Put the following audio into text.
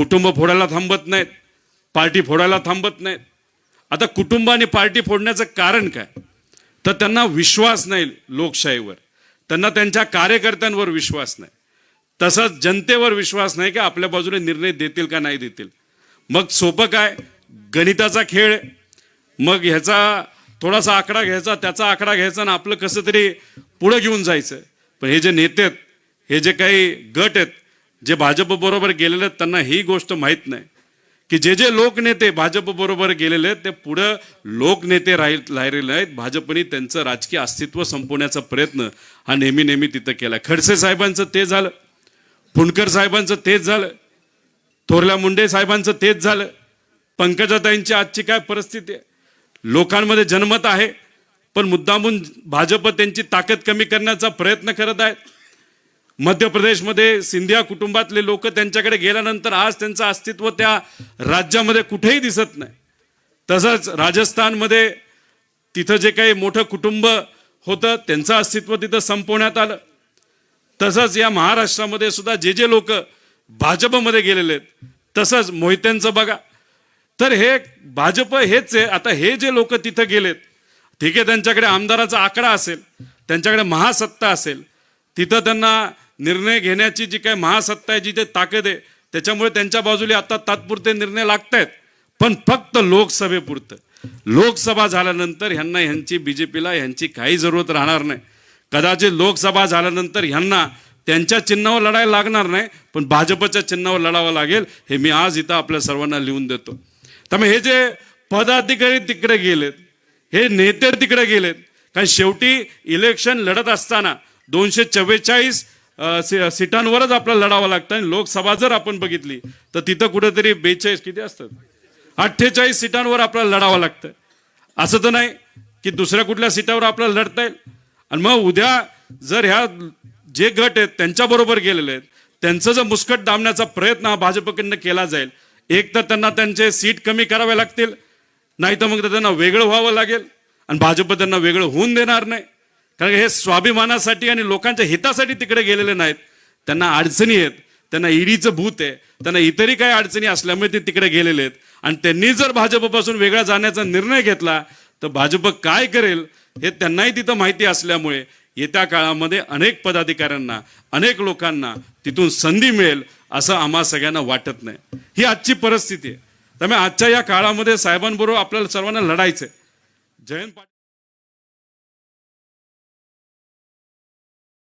कुटुंब फोडायला थांबत नाहीत पार्टी फोडायला थांबत नाहीत. आता कुटुंबाने पार्टी फोडण्याचं कारण काय? तर त्यांना विश्वास नाही लोकशाहीवर. त्यांना त्यांच्या कार्यकर्त्यांवर विश्वास नाही. तसंच जनतेवर विश्वास नाही की आपल्या बाजूने निर्णय देतील का नाही देतील. मग सोपं काय? गणिताचा खेळ मग ह्याचा थोडासा आकडा घ्यायचा त्याचा आकडा घ्यायचा आणि आपलं कसं तरी पुढं घेऊन जायचं. पण हे जे नेते आहेत हे जे काही गट आहेत जे भाजप बरोबर गेलेले आहेत त्यांना ही गोष्ट माहीत नाही. की जे जे लोकनेते भाजप बरोबर गेलेले आहेत ते पुढं लोकनेते राहील राहिलेले आहेत. भाजपने त्यांचं राजकीय अस्तित्व संपवण्याचा प्रयत्न हा नेहमी नेहमी तिथं केला. खडसे साहेबांचं ते झालं. फुंडकर साहेबांचं तेच झालं. थोरल्या मुंडे साहेबांचं तेच झालं. पंकजाताईंची आजची काय परिस्थिती आहे? लोकांमध्ये जनमत आहे पण मुद्दामून भाजप त्यांची ताकद कमी करण्याचा प्रयत्न करत आहेत. मध्य प्रदेशमध्ये सिंधिया कुटुंबातले लोक त्यांच्याकडे गेल्यानंतर आज त्यांचं अस्तित्व त्या राज्यामध्ये कुठेही दिसत नाही. तसंच राजस्थानमध्ये तिथं जे काही मोठं कुटुंब होतं त्यांचं अस्तित्व तिथं संपवण्यात आलं. तसंच या महाराष्ट्रामध्ये सुद्धा जे जे लोक भाजपमध्ये गेलेले आहेत तसंच मोहित्यांचं बघा. तर हे भाजप हेच आहे. आता हे जे लोक तिथं गेलेत ठीक आहे त्यांच्याकडे आमदाराचा आकडा असेल त्यांच्याकडे महासत्ता असेल तिथं त्यांना निर्णय घेण्याची जी काही महासत्ता आहे जी ते ताकद आहे त्याच्यामुळे त्यांच्या बाजूला आता तात्पुरते निर्णय लागत आहेत पण फक्त लोकसभेपुरतं. लोकसभा झाल्यानंतर ह्यांना ह्यांची बीजेपीला ह्यांची काही जरूरत राहणार नाही. कदाचित लोकसभा झाल्यानंतर ह्यांना त्यांच्या चिन्हावर लढायला लागणार नाही पण भाजपच्या चिन्हावर लढावं लागेल हे मी आज इथं आपल्या सर्वांना लिहून देतो. त्यामुळे हे जे पदाधिकारी तिकडे गेलेत हे नेते तिकडे गेलेत कारण शेवटी इलेक्शन लढत असताना दोनशे चव्वेचाळीस सीटांवरच आपल्याला लढावं लागतं आणि लोकसभा जर आपण बघितली तर तिथं कुठंतरी बेचाळीस किती असतात? अठ्ठेचाळीस सीटांवर आपल्याला लढावं लागतं असं तर नाही की दुसऱ्या कुठल्या सीटावर आपल्याला लढता येईल. आणि मग उद्या जर ह्या जे गट आहेत त्यांच्याबरोबर गेलेले आहेत त्यांचं जर मुस्कट दामण्याचा प्रयत्न हा भाजपकडनं केला जाईल एक तर त्यांना त्यांचे सीट कमी करावे लागतील नाही तर मग त्यांना वेगळं व्हावं लागेल आणि भाजप त्यांना वेगळं होऊन देणार नाही. कारण हे स्वाभिमानासाठी आणि लोकांच्या हितासाठी तिकडे गेलेले नाहीत. त्यांना अडचणी आहेत. त्यांना ईडीचं भूत आहे. त्यांना इतरही काही अडचणी असल्यामुळे ते तिकडे गेलेले आहेत. आणि त्यांनी जर भाजपपासून वेगळा जाण्याचा निर्णय घेतला तर भाजप काय करेल हे त्यांनाही तिथं माहिती असल्यामुळे येत्या काळामध्ये अनेक पदाधिकाऱ्यांना अनेक लोकांना तिथून संधी मिळेल असं आम्हा सगळ्यांना वाटत नाही. ही आजची परिस्थिती आहे. त्यामुळे आजच्या या काळामध्ये साहेबांबरोबर आपल्याला सर्वांना लढायचं आहे जयंत पाटील